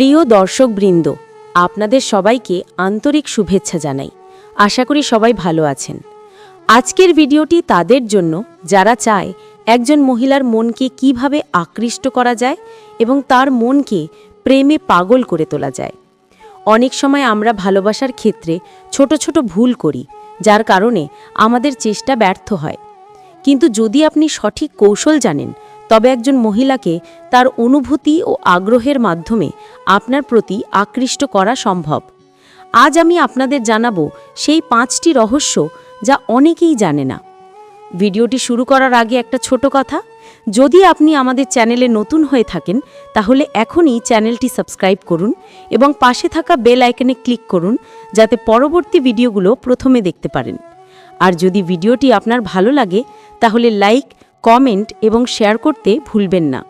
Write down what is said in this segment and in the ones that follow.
প্রিয় দর্শকবৃন্দ, আপনাদের সবাইকে আন্তরিক শুভেচ্ছা জানাই। আশা করি সবাই ভালো আছেন। আজকের ভিডিওটি তাদের জন্য, যারা চায় একজন মহিলার মনকে কীভাবে আকৃষ্ট করা যায় এবং তার মনকে প্রেমে পাগল করে তোলা যায়। অনেক সময় আমরা ভালোবাসার ক্ষেত্রে ছোট ছোট ভুল করি, যার কারণে আমাদের চেষ্টা ব্যর্থ হয়। কিন্তু যদি আপনি সঠিক কৌশল জানেন তবে একজন মহিলাকে তার অনুভূতি ও আগ্রহের মাধ্যমে আপনার প্রতি আকৃষ্ট করা সম্ভব। আজ আমি আপনাদের জানাব সেই পাঁচটি রহস্য যা অনেকেই জানে না। ভিডিওটি শুরু করার আগে একটা ছোট কথা, যদি আপনি আমাদের চ্যানেলে নতুন হয়ে থাকেন, তাহলে এখনই চ্যানেলটি সাবস্ক্রাইব করুন এবং পাশে থাকা বেল আইকনে ক্লিক করুন, যাতে পরবর্তী ভিডিওগুলো প্রথমে দেখতে পারেন। আর যদি ভিডিওটি আপনার ভালো লাগে, তাহলে লাইক কমেন্ট এবং শেয়ার করতে ভুলবেন না।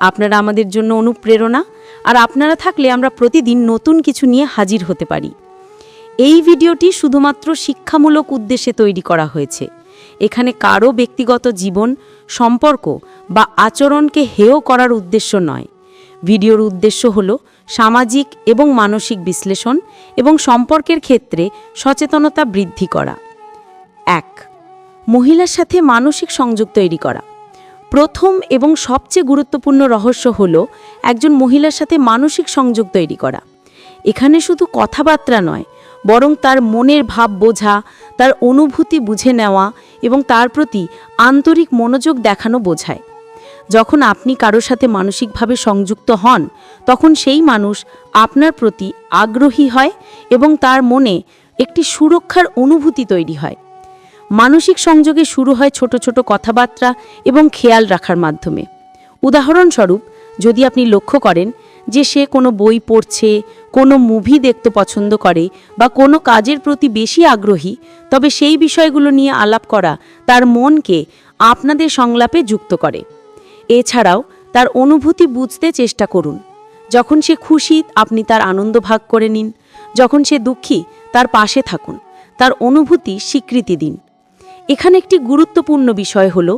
আপনারা আমাদের জন্য অনুপ্রেরণা আর আপনারা থাকলে আমরা প্রতিদিন নতুন কিছু নিয়ে হাজির হতে পারি। এই ভিডিওটি শুধুমাত্র শিক্ষামূলক উদ্দেশ্যে তৈরি করা হয়েছে। এখানে কারও ব্যক্তিগত জীবন, সম্পর্ক বা আচরণকে হেয় করার উদ্দেশ্য নয়। ভিডিওর উদ্দেশ্য হল সামাজিক এবং মানসিক বিশ্লেষণ এবং সম্পর্কের ক্ষেত্রে সচেতনতা বৃদ্ধি করা। এক মহিলার সাথে মানসিক সংযোগ তৈরি করা। প্রথম এবং সবচেয়ে গুরুত্বপূর্ণ রহস্য হল একজন মহিলার সাথে মানসিক সংযোগ তৈরি করা। এখানে শুধু কথাবার্তা নয়, বরং তার মনের ভাব বোঝা, তার অনুভূতি বুঝে নেওয়া এবং তার প্রতি আন্তরিক মনোযোগ দেখানো বোঝায়। যখন আপনি কারও সাথে মানসিকভাবে সংযুক্ত হন, তখন সেই মানুষ আপনার প্রতি আগ্রহী হয় এবং তার মনে একটি সুরক্ষার অনুভূতি তৈরি হয়। মানসিক সংযোগে শুরু হয় ছোট ছোট কথাবার্তা এবং খেয়াল রাখার মাধ্যমে। উদাহরণস্বরূপ, যদি আপনি লক্ষ্য করেন যে সে কোনো বই পড়ছে, কোনো মুভি দেখতে পছন্দ করে বা কোনো কাজের প্রতি বেশি আগ্রহী, তবে সেই বিষয়গুলো নিয়ে আলাপ করা তার মনকে আপনাদের সংলাপে যুক্ত করে। এছাড়াও, তার অনুভূতি বুঝতে চেষ্টা করুন। যখন সে খুশি, আপনি তার আনন্দ ভাগ করে নিন। যখন সে দুঃখী, তার পাশে থাকুন। তার অনুভূতি স্বীকৃতি দিন। এখানে একটি গুরুত্বপূর্ণ বিষয় হল,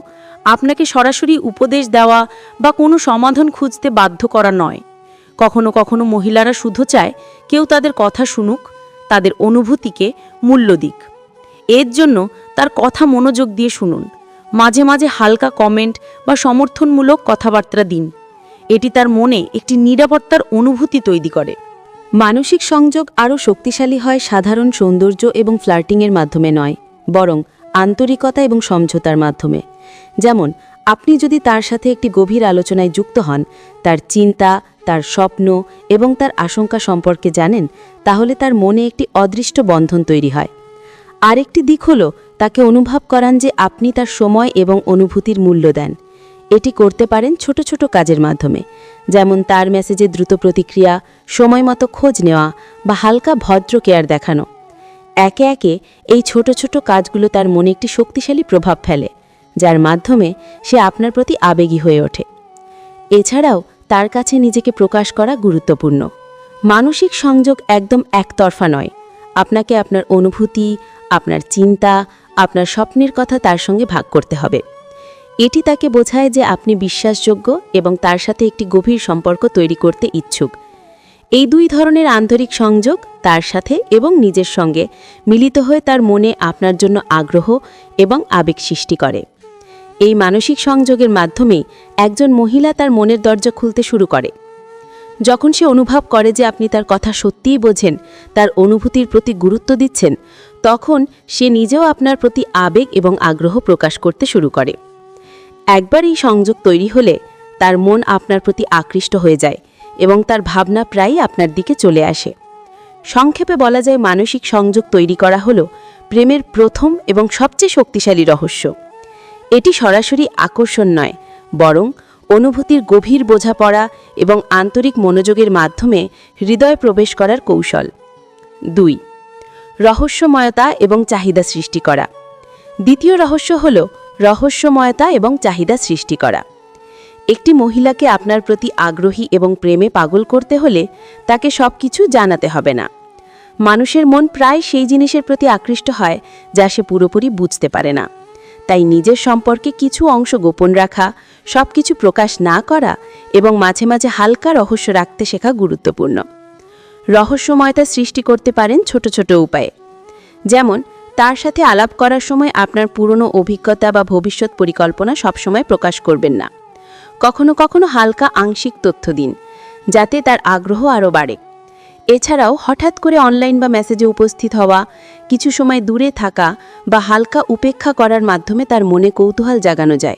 আপনাকে সরাসরি উপদেশ দেওয়া বা কোনো সমাধান খুঁজতে বাধ্য করা নয়। কখনো কখনো মহিলারা শুধু চায় কেউ তাদের কথা শুনুক, তাদের অনুভূতিকে মূল্য দিক। এর জন্য তার কথা মনোযোগ দিয়ে শুনুন। মাঝে মাঝে হালকা কমেন্ট বা সমর্থনমূলক কথাবার্তা দিন। এটি তার মনে একটি নিরাপত্তার অনুভূতি তৈরি করে। মানসিক সংযোগ আরও শক্তিশালী হয় সাধারণ সৌন্দর্য এবং ফ্লার্টিংয়ের মাধ্যমে নয়, বরং আন্তরিকতা এবং সমঝোতার মাধ্যমে। যেমন, আপনি যদি তার সাথে একটি গভীর আলোচনায় যুক্ত হন, তার চিন্তা, তার স্বপ্ন এবং তার আশঙ্কা সম্পর্কে জানেন, তাহলে তার মনে একটি অদৃষ্ট বন্ধন তৈরি হয়। আরেকটি দিক হল, তাকে অনুভব করান যে আপনি তার সময় এবং অনুভূতির মূল্য দেন। এটি করতে পারেন ছোট ছোট কাজের মাধ্যমে, যেমন তার মেসেজে দ্রুত প্রতিক্রিয়া সময় মতো খোঁজ নেওয়া বা হালকা ভদ্র কেয়ার দেখানো। একে একে এই ছোট ছোট কাজগুলো তার মনে একটি শক্তিশালী প্রভাব ফেলে, যার মাধ্যমে সে আপনার প্রতি আবেগী হয়ে ওঠে। এছাড়াও তার কাছে নিজেকে প্রকাশ করা গুরুত্বপূর্ণ। মানসিক সংযোগ একদম একতরফা নয়। আপনাকে আপনার অনুভূতি, আপনার চিন্তা, আপনার স্বপ্নের কথা তার সঙ্গে ভাগ করতে হবে। এটি তাকে বোঝায় যে আপনি বিশ্বাসযোগ্য এবং তার সাথে একটি গভীর সম্পর্ক তৈরি করতে ইচ্ছুক। এই দুই ধরনের আন্তরিক সংযোগ তার সাথে এবং নিজের সঙ্গে মিলিত হয়ে তার মনে আপনার জন্য আগ্রহ এবং আবেগ সৃষ্টি করে। এই মানসিক সংযোগের মাধ্যমে একজন মহিলা তার মনের দরজা খুলতে শুরু করে। যখন সে অনুভব করে যে আপনি তার কথা সত্যিই বোঝেন, তার অনুভূতির প্রতি গুরুত্ব দিচ্ছেন, তখন সে নিজেও আপনার প্রতি আবেগ এবং আগ্রহ প্রকাশ করতে শুরু করে। একবার এই সংযোগ তৈরি হলে তার মন আপনার প্রতি আকৃষ্ট হয়ে যায় এবং তার ভাবনা প্রায়ই আপনার দিকে চলে আসে। সংক্ষেপে বলা যায় মানসিক সংযোগ তৈরি করা হলো প্রেমের প্রথম এবং সবচেয়ে শক্তিশালী রহস্য। এটি সরাসরি আকর্ষণ নয়, বরং অনুভূতির গভীর বোঝাপড়া এবং আন্তরিক মনোযোগের মাধ্যমে হৃদয় প্রবেশ করার কৌশল। দুই, রহস্যময়তা এবং চাহিদা সৃষ্টি করা। দ্বিতীয় রহস্য হল রহস্যময়তা এবং চাহিদা সৃষ্টি করা। একটি মহিলাকে আপনার প্রতি আগ্রহী এবং প্রেমে পাগল করতে হলে তাকে সব কিছু জানাতে হবে না। মানুষের মন প্রায় সেই জিনিসের প্রতি আকৃষ্ট হয় যা সে পুরোপুরি বুঝতে পারে না। তাই নিজের সম্পর্কে কিছু অংশ গোপন রাখা সব কিছু প্রকাশ না করা এবং মাঝে মাঝে হালকা রহস্য রাখতে শেখা গুরুত্বপূর্ণ। রহস্যময়তা সৃষ্টি করতে পারেন ছোট ছোট উপায়ে। যেমন, তার সাথে আলাপ করার সময় আপনার পুরনো অভিজ্ঞতা বা ভবিষ্যৎ পরিকল্পনা সবসময় প্রকাশ করবেন না। কখনো কখনো হালকা আংশিক তথ্য দিন, যাতে তার আগ্রহ আরও বাড়ে। এছাড়াও হঠাৎ করে অনলাইন বা মেসেজে উপস্থিত হওয়া, কিছু সময় দূরে থাকা বা হালকা উপেক্ষা করার মাধ্যমে তার মনে কৌতূহল জাগানো যায়।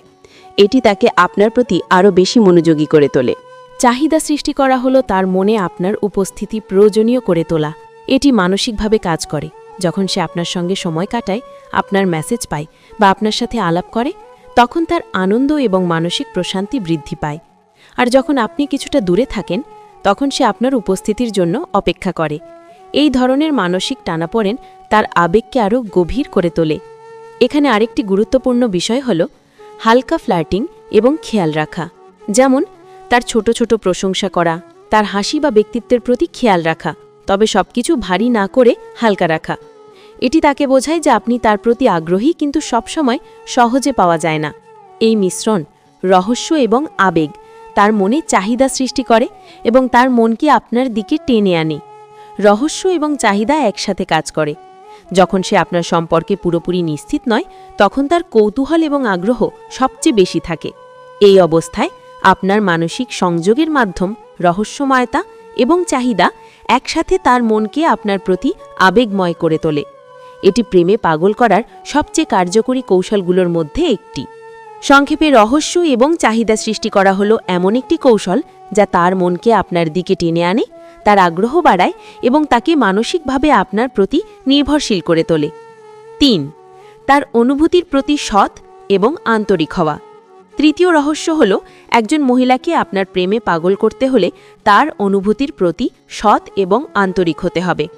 এটি তাকে আপনার প্রতি আরও বেশি মনোযোগী করে তোলে। চাহিদা সৃষ্টি করা হলো তার মনে আপনার উপস্থিতি প্রয়োজনীয় করে তোলা। এটি মানসিকভাবে কাজ করে। যখন সে আপনার সঙ্গে সময় কাটায়, আপনার মেসেজ পায় বা আপনার সাথে আলাপ করে তখন তার আনন্দ এবং মানসিক প্রশান্তি বৃদ্ধি পায়। আর যখন আপনি কিছুটা দূরে থাকেন, তখন সে আপনার উপস্থিতির জন্য অপেক্ষা করে। এই ধরনের মানসিক টানাপোড়েন তার আবেগকে আরও গভীর করে তোলে। এখানে আরেকটি গুরুত্বপূর্ণ বিষয় হল হালকা ফ্ল্যাটিং এবং খেয়াল রাখা। যেমন, তার ছোট ছোট প্রশংসা করা, তার হাসি বা ব্যক্তিত্বের প্রতি খেয়াল রাখা, তবে সবকিছু ভারী না করে হালকা রাখা। এটি তাকে বোঝায় যে আপনি তার প্রতি আগ্রহী, কিন্তু সবসময় সহজে পাওয়া যায় না। এই মিশ্রণ রহস্য এবং আবেগ, তার মনে চাহিদা সৃষ্টি করে এবং তার মনকে আপনার দিকে টেনে আনে। রহস্য এবং চাহিদা একসাথে কাজ করে। যখন সে আপনার সম্পর্কে পুরোপুরি নিশ্চিত নয়, তখন তার কৌতূহল এবং আগ্রহ সবচেয়ে বেশি থাকে। এই অবস্থায় আপনার মানসিক সংযোগের মাধ্যম রহস্যময়তা এবং চাহিদা একসাথে তার মনকে আপনার প্রতি আবেগময় করে তোলে। এটি প্রেমে পাগল করার সবচেয়ে কার্যকরী কৌশলগুলোর মধ্যে একটি। সংক্ষেপে রহস্য এবং চাহিদা সৃষ্টি করা হলো এমন একটি কৌশল যা তার মনকে আপনার দিকে টেনে আনে, তার আগ্রহ বাড়ায় এবং তাকে মানসিকভাবে আপনার প্রতি নির্ভরশীল করে তোলে। তিন, তার অনুভূতির প্রতি সৎ এবং আন্তরিক হওয়া। তৃতীয় রহস্য হল একজন মহিলাকে আপনার প্রেমে পাগল করতে হলে তার অনুভূতির প্রতি সৎ এবং আন্তরিক হতে হবে।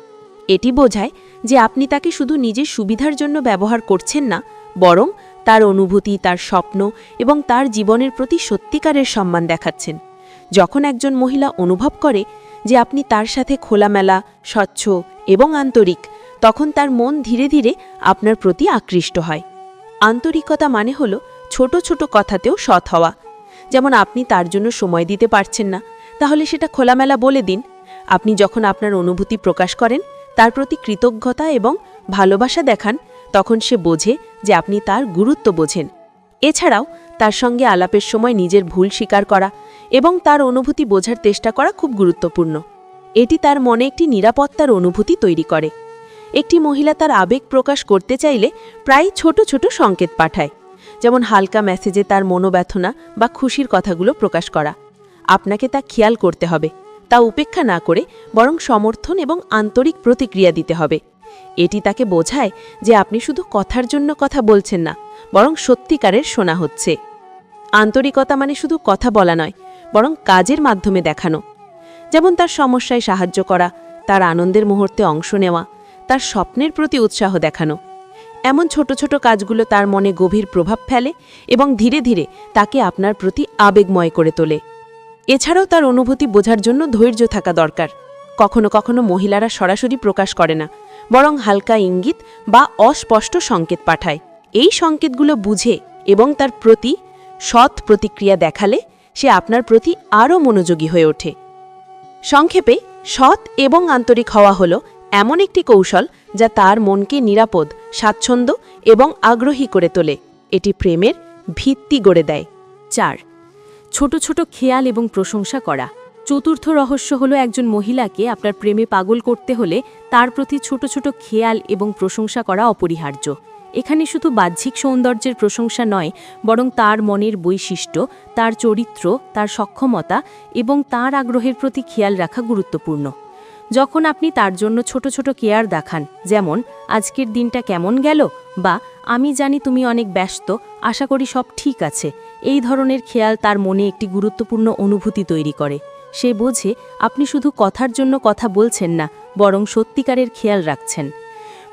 এটি বোঝায় যে আপনি তাকে শুধু নিজের সুবিধার জন্য ব্যবহার করছেন না, বরং তার অনুভূতি, তার স্বপ্ন এবং তার জীবনের প্রতি সত্যিকারের সম্মান দেখাচ্ছেন। যখন একজন মহিলা অনুভব করে যে আপনি তার সাথে খোলামেলা, স্বচ্ছ এবং আন্তরিক, তখন তার মন ধীরে ধীরে আপনার প্রতি আকৃষ্ট হয়। আন্তরিকতা মানে হল ছোট ছোট কথাতেও সৎ হওয়া। যেমন আপনি তার জন্য সময় দিতে পারছেন না, তাহলে সেটা খোলামেলা বলে দিন। আপনি যখন আপনার অনুভূতি প্রকাশ করেন তার প্রতি কৃতজ্ঞতা এবং ভালোবাসা দেখান, তখন সে বোঝে যে আপনি তার গুরুত্ব বোঝেন। এছাড়াও, তার সঙ্গে আলাপের সময় নিজের ভুল স্বীকার করা এবং তার অনুভূতি বোঝার চেষ্টা করা খুব গুরুত্বপূর্ণ। এটি তার মনে একটি নিরাপত্তার অনুভূতি তৈরি করে। একটি মহিলা তার আবেগ প্রকাশ করতে চাইলে প্রায় ছোট ছোট সংকেত পাঠায়, যেমন হালকা মেসেজে তার মনোব্যথনা বা খুশির কথাগুলো প্রকাশ করা। আপনাকে তা খেয়াল করতে হবে। তা উপেক্ষা না করে বরং সমর্থন এবং আন্তরিক প্রতিক্রিয়া দিতে হবে। এটি তাকে বোঝায় যে আপনি শুধু কথার জন্য কথা বলছেন না, বরং সত্যিকারের শোনা হচ্ছে। আন্তরিকতা মানে শুধু কথা বলা নয়, বরং কাজের মাধ্যমে দেখানো। যেমন তার সমস্যায় সাহায্য করা, তার আনন্দের মুহূর্তে অংশ নেওয়া, তার স্বপ্নের প্রতি উৎসাহ দেখানো। এমন ছোট ছোট কাজগুলো তার মনে গভীর প্রভাব ফেলে এবং ধীরে ধীরে তাকে আপনার প্রতি আবেগময় করে তোলে। এছাড়াও তার অনুভূতি বোঝার জন্য ধৈর্য থাকা দরকার। কখনো কখনো মহিলারা সরাসরি প্রকাশ করে না, বরং হালকা ইঙ্গিত বা অস্পষ্ট সংকেত পাঠায়। এই সংকেতগুলো বুঝে এবং তার প্রতি সৎ প্রতিক্রিয়া দেখালে সে আপনার প্রতি আরও মনোযোগী হয়ে ওঠে। সংক্ষেপে, সৎ এবং আন্তরিক হওয়া হল এমন একটি কৌশল যা তার মনকে নিরাপদ, স্বাচ্ছন্দ্য এবং আগ্রহী করে তোলে। এটি প্রেমের ভিত্তি গড়ে দেয়। চার ছোট ছোট খেয়াল এবং প্রশংসা করা। চতুর্থ রহস্য হলো একজন মহিলাকে আপনার প্রেমে পাগল করতে হলে তার প্রতি ছোট ছোট খেয়াল এবং প্রশংসা করা অপরিহার্য। এখানে শুধু বাহ্যিক সৌন্দর্যের প্রশংসা নয়, বরং তার মনের বৈশিষ্ট্য, তার চরিত্র, তার সক্ষমতা এবং তার আগ্রহের প্রতি খেয়াল রাখা গুরুত্বপূর্ণ। যখন আপনি তার জন্য ছোট ছোট কেয়ার দেখান, যেমন, আজকের দিনটা কেমন গেল? বা, আমি জানি তুমি অনেক ব্যস্ত, আশা করি সব ঠিক আছে। এই ধরনের খেয়াল তার মনে একটি গুরুত্বপূর্ণ অনুভূতি তৈরি করে। সে বোঝে, আপনি শুধু কথার জন্য কথা বলছেন না, বরং সত্যিকারের খেয়াল রাখছেন।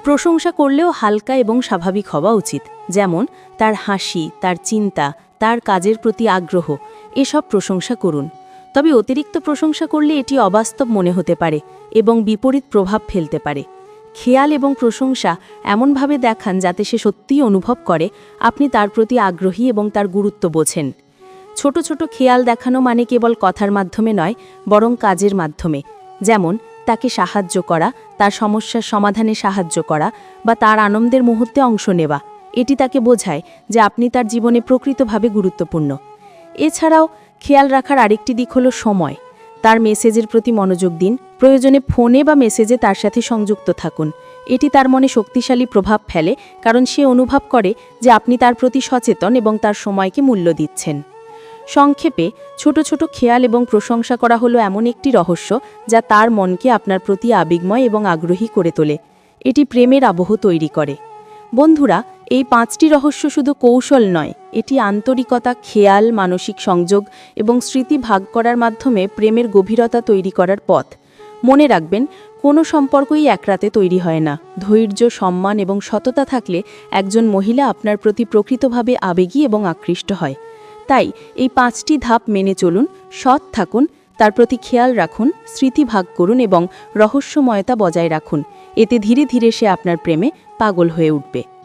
প্রশংসা করলেও হালকা এবং স্বাভাবিক হওয়া উচিত, যেমন, তার হাসি, তার চিন্তা, তার কাজের প্রতি আগ্রহ, এসব প্রশংসা করুন। তবে অতিরিক্ত প্রশংসা করলে এটি অবাস্তব মনে হতে পারে এবং বিপরীত প্রভাব ফেলতে পারে। খেয়াল এবং প্রশংসা এমনভাবে দেখান যাতে সে সত্যিই অনুভব করে, আপনি তার প্রতি আগ্রহী এবং তার গুরুত্ব বোঝেন। ছোট ছোট খেয়াল দেখানো মানে কেবল কথার মাধ্যমে নয়, বরং কাজের মাধ্যমে। যেমন, তাকে সাহায্য করা, তার সমস্যার সমাধানে সাহায্য করা বা তার আনন্দের মুহূর্তে অংশ নেওয়া। এটি তাকে বোঝায় যে আপনি তার জীবনে প্রকৃতভাবে গুরুত্বপূর্ণ। এছাড়াও খেয়াল রাখার আরেকটি দিক হলো সময়। তার মেসেজের প্রতি মনোযোগ দিন। প্রয়োজনে ফোনে বা মেসেজে তার সাথে সংযুক্ত থাকুন। এটি তার মনে শক্তিশালী প্রভাব ফেলে, কারণ সে অনুভব করে যে আপনি তার প্রতি সচেতন এবং তার সময়কে মূল্য দিচ্ছেন। সংক্ষেপে, ছোট ছোট খেয়াল এবং প্রশংসা করা হলো এমন একটি রহস্য যা তার মনকে আপনার প্রতি আবেগময় এবং আগ্রহী করে তোলে। এটি প্রেমের আবহ তৈরি করে। বন্ধুরা, এই পাঁচটি রহস্য শুধু কৌশল নয়, এটি আন্তরিকতা, খেয়াল, মানসিক সংযোগ এবং স্মৃতি ভাগ করার মাধ্যমে প্রেমের গভীরতা তৈরি করার পথ। মনে রাখবেন, কোনো সম্পর্কই এক রাতে তৈরি হয় না। ধৈর্য, সম্মান এবং সততা থাকলে একজন মহিলা আপনার প্রতি প্রকৃতভাবে আবেগী এবং আকৃষ্ট হয়। তাই এই পাঁচটি ধাপ মেনে চলুন, সৎ থাকুন তার প্রতি খেয়াল রাখুন, স্মৃতি ভাগ করুন এবং রহস্যময়তা বজায় রাখুন। এতে ধীরে ধীরে সে আপনার প্রেমে পাগল হয়ে উঠবে।